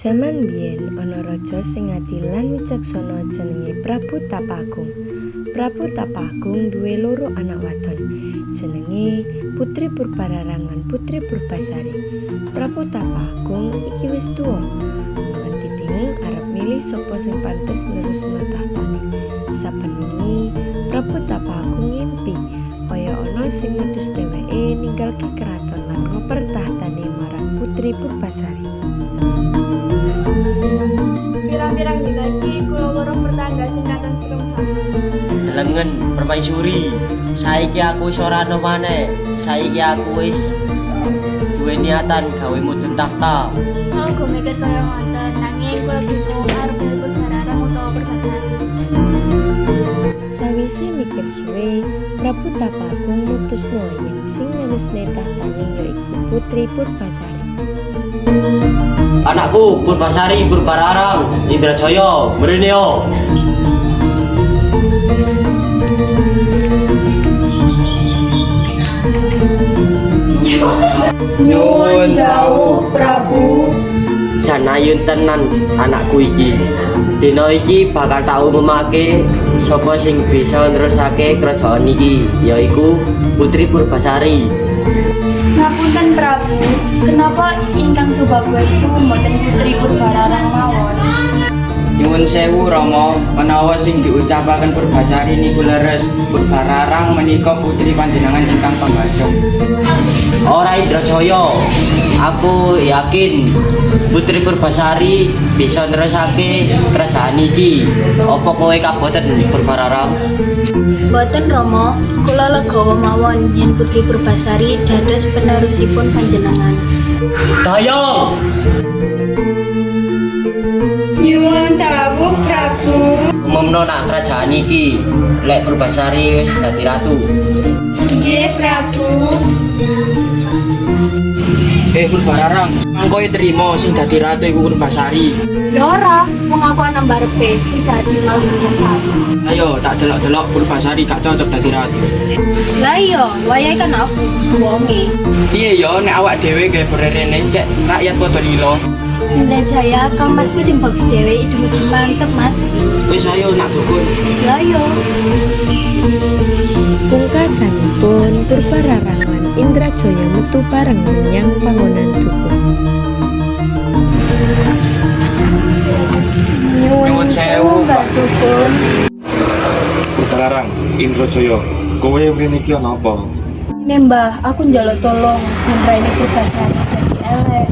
Jaman biyen ana raja sing adil lan wicaksana jenenge Prabu Tapagung. Prabu Tapagung duwe loro anak wadon. Jenenge Putri Purbararangan Putri Purbasari. Prabu Tapagung iki wis tuwa. Nganti bingung arep milih sapa sing pantes nerusno tahtane. Saben wengi Prabu Tapagung Delengen permaisuri. Saiki aku wis ora ono maneh. Saiki aku wis duwe niatan gawe mudun tahta. Aku mikir kaya ngoten, nanging kula bingung arep nyebut bararang utawa perbasari. Sawise mikir suwe, Prabu Tapagung mutusno yen sing nerusne tahtane yaiku Putri Purbasari. Anakku Purbasari Purbararang Indrajaya mrene Nyuwun dawuh Prabu. Janayun tenan anakku iki. Dina iki bakal tak umumake sapa sing bisa nerusake kerajaan iki yaiku Putri Purbasari. Ngapunten Prabu, kenapa ingkang Subagwestu mboten putri Purbararang mawon? Nyuwun sewu Rama, menawa sing diucapaken Purbasari niku leres, Purbararang menika putri panjenengan ingkang pambajeng. Ora Indrajaya. Aku yakin Putri Purbasari bisa nerusake kerajaan iki. Apa kowe kaboten Purbararang? Boten Romo, kula legawa mawon yen putri Purbasari dados penerusipun panjenengan. Dayong! Umumno nak kerajaan iki lek Purbasari wis dadi ratu. Nggih Prabu. Eh Purbararang, mangko trimo sing dadi ratu iku Purbasari. Ya ora, wong aku ana barepe sing dadi mau biasa. Ayo tak delok-delok Purbasari gak cocok dadi ratu. Lah iya, wayahe kan aku wonge. Piye yo nek awak dhewe gawe bererene cek rakyat padha lilo. Bunda Jaya, Kang Masku sing bagus dhewe itu lucu mantep, Mas. Wis ayo nak dukun. Lah iya. Pungkasanipun Purbararangan Indrajaya metu bareng menyang panggonan dukun. Nyuwun sewu, Pak. Dukun. Putararang, Indrajaya, kowe mrene iki ana apa? Ini Mbah, aku njaluk tolong yen raine Purbasari dadi elek.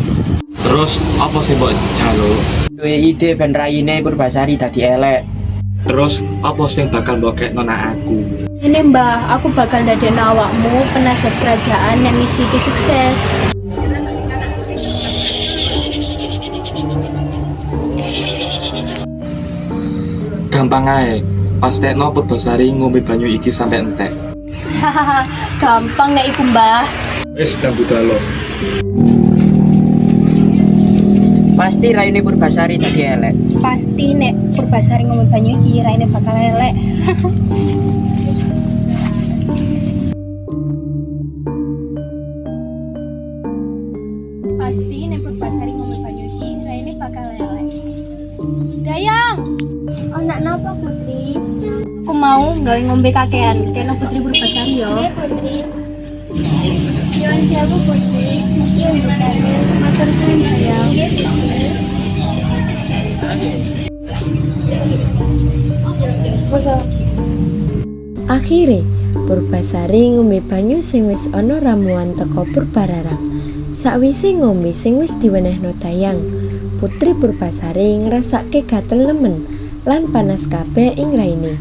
Terus apa sih mbok jaluk? Duwe ide ben raine Purbasari dadi elek. Terus apa sing bakal mbok kekno nak aku? Ini Mbah, aku bakal dadekno awakmu penasihat kerajaan nek misi sukses. Gampang ae. Pastekno Purbasari ngombe banyu iki sampe entek. Hahaha, gampang nek iku Mbah. Wis dambu dalo. Pasti raine Purbasari dadi elek. Pasti nek Purbasari ngombe banyu iki raine bakal elek. mau gawe ngombe kakean, kena Putri Purbasari yo. Putri. Nyuwun sewu Putri. Matur suwun Putri. Akhire Purbasari ngombe banyu sing wis ana ramuan teka Purbararang. Sakwise ngombe sing wis diwenehno Dayang, Putri Purbasari ngrasake gatel lemen lan panas kabeh ing raine.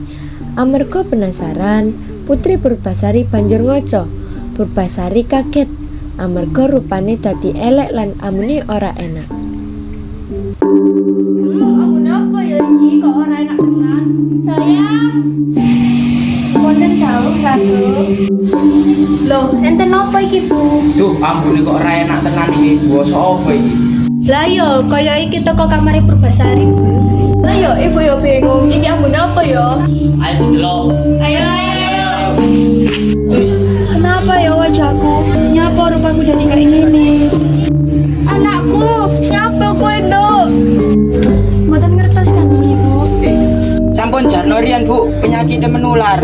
Amarga penasaran, Putri Purbasari banjur ngoco. Purbasari kaget amarga rupane dadi elek lan amune ora enak. Ya iki kok ora enak tenan? Sayang. Wonten. Loh, enten napa iki, Bu? Duh, ambune kok ora enak tenan iki. Basa apa iki? Lah yo, kaya iki teko kamare Purbasari, Bu. Ayo, ibu yo bingung, iki ambune apa yo? Ayo delok. Ayo ayo ayo. Kenapa ya wajahku? Nyapa rupaku jadi kayak gini? Anakku, nyapa kowe, Nduk? Mboten ngertos kan Ibu? Sampun jarno riyen, Bu, penyakitnya menular.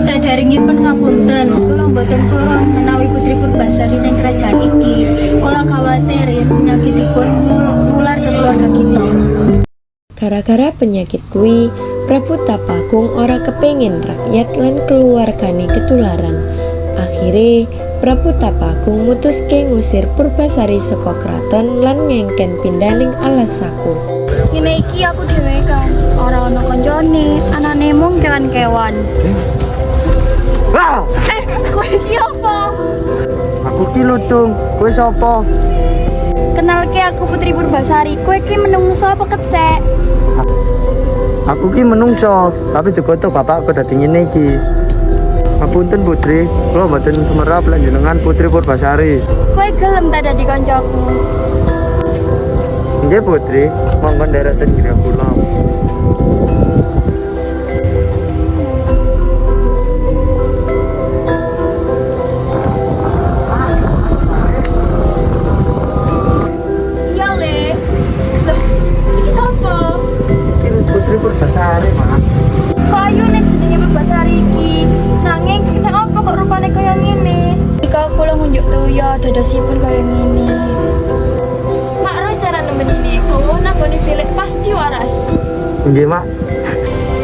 Saya dari Sadaringipun ngapunten, kula mboten purun menawi putripun Basari dan kerajaan iki. Kula khawatir pun nular ke keluarga kita. Gara-gara penyakit kui, Prabu Tapakung ora kepengin rakyat lan keluargane ketularan. Akhire Prabu Tapakung mutuske ngusir Purbasari saka kraton lan ngengken pindaning alas saku. Ngene iki aku dhewe kan, ora ana kancane, anane mung kewan-kewan. Wah, Eh, kowe iki apa? aku ki lutung. Kowe sapa? Kenalke aku Putri Purbasari. Kowe iki menungso apa ketek? Aku ki menungso, tapi digoto bapakku dadi ngene iki. Ngapunten Putri, kula mboten semerap lan jenengan Putri Purbasari. Kowe gelem tak dadi kancaku? Nggih Putri, monggo nderek ten kula.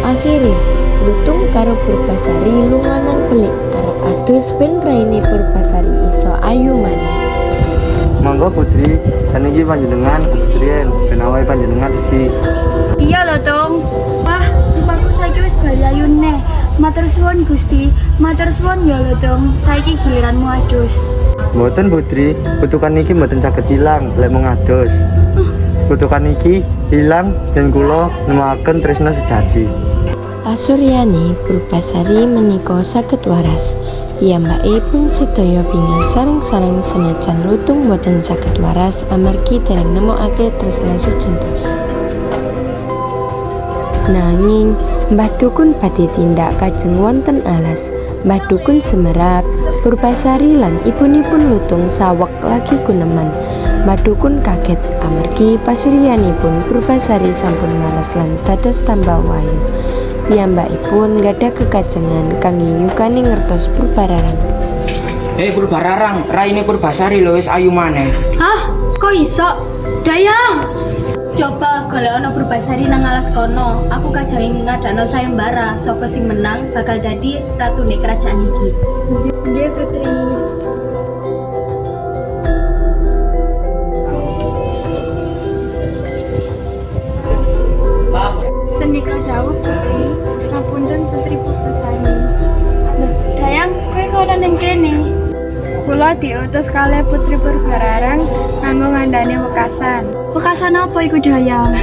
Akhire Lutung karo Purbasari lunganan pelik arep adus ben raine Purbasari iso ayu maneh. Monggo Putri, saniki panjenengan kesriyen ben awahe panjenengan sisi. Iya lho, Tong. Wah, rupaku saiki wis bali ayune. Matur suwun Gusti, matur suwun ya lho, Tong. Saiki giliranmu adus. Mboten Putri, kutukan iki mboten saged ilang lek mung adus. Kutukan iki ilang dan kula nemokaken tresna sejati. Pasuryane Purbasari menika saged waras. Piyambake pun sedaya bingung sareng-sareng senajan lutung boten saged waras amargi dereng nemokake tresna sejentos. Nanging Mbah Dukun badhe tindak kajeng wonten alas. Mbah Dukun semerap Purbasari lan ibunipun lutung sawek lagi kuneman. Mbah Dukun kaget amargi pasuryanipun Purbasari sampun waras lan dados tambah wayu. Piyambakipun gadah kekajengan kangge nyukani ngertos Purbararang. Eh Purbararang, raine Purbasari lho wis ayu maneh. Hah? Kok iso? Dayang! Coba golek ana Purbasari nang alas kono. Aku kajangi ngadakno sayembara, sapa sing menang bakal dadi ratune kerajaan iki. Nggih, Putri. Ning kene? Kula diutus kalih Putri Purbararang nganggo ngandani wekasan. Wekasan apa iku Dayang?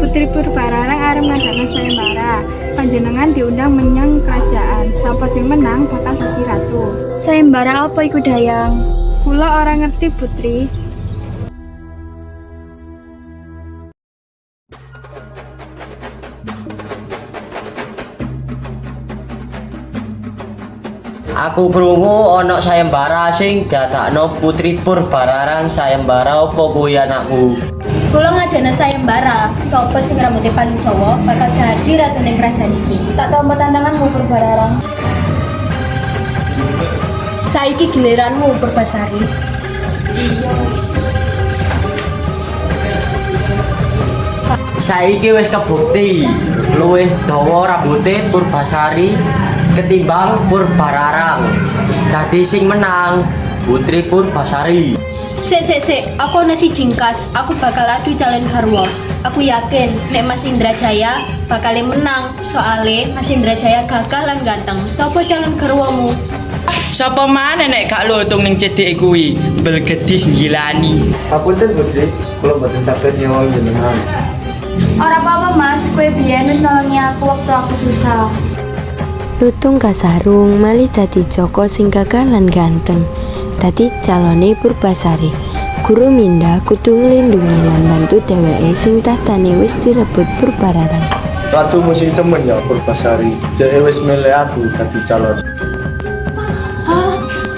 Putri Purbararang arep ngandani sayembara. Panjenengan diundang menyang kerajaan. Sapa sing menang bakal dadi ratu. Sayembara apa iku Dayang? Kula ora ngerti Putri. Aku krungu ana sayembara sing dadakno Putri Purbararang sayembara apa kuwi anakku? Kula ngadana sayembara. Sapa sing rambutnya paling dawa bakal dadi ratune kerajaan iki. Tak tampa tantanganmu Purbararang. Saiki giliranmu Purbasari. Saiki wis kebukti luwih dawa rambuté Purbasari ketimbang Purbararang. Dadi sing menang Putri Purbasari. Sik sik sik, aku ana si jingkas. Aku bakal adu calon garwa. Aku yakin nek Mas Indrajaya bakal menang. Soale Mas Indrajaya gagah lan ganteng. Sopo calon garwamu? Sapa maneh nek gak lutung ning cedheke kuwi? Belgedis ngilani. Hapunten Putri, kula mboten saged nyawa jenengan. Ora apa-apa Mas, kue biyen wis nolongi aku waktu aku susah. Lutung kasarung malih dadi Joko sing gagah lan ganteng. Dadi calone Purbasari. Guru Minda kudu nglindungi lan bantu dheweke sing tahtane wis direbut Purbararang. Ratu musim temen ya Purbasari. Jadi wis milih aku dadi calon.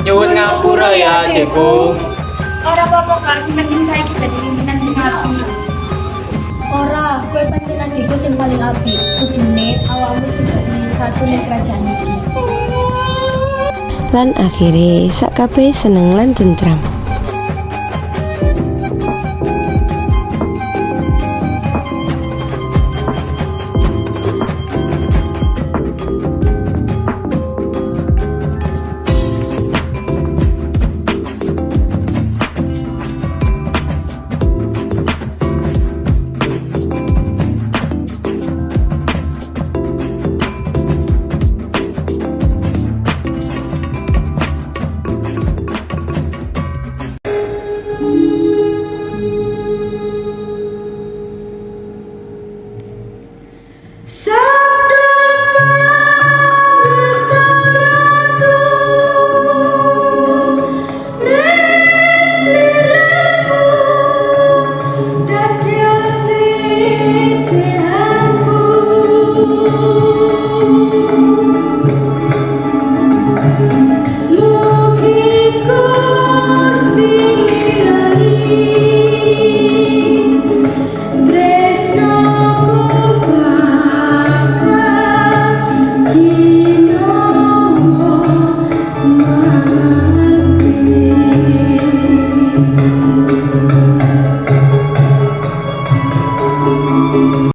Nyuwun ngapura ya, Adikku. Ora apa-apa Kak, sing penting saiki dadi pimpinan sing apik. Ora, kue panjenengan iku sing paling apik. Kudune awakmu mlebu ning kerajaan iki. Lan akhirnya sak kabeh seneng lan tentram.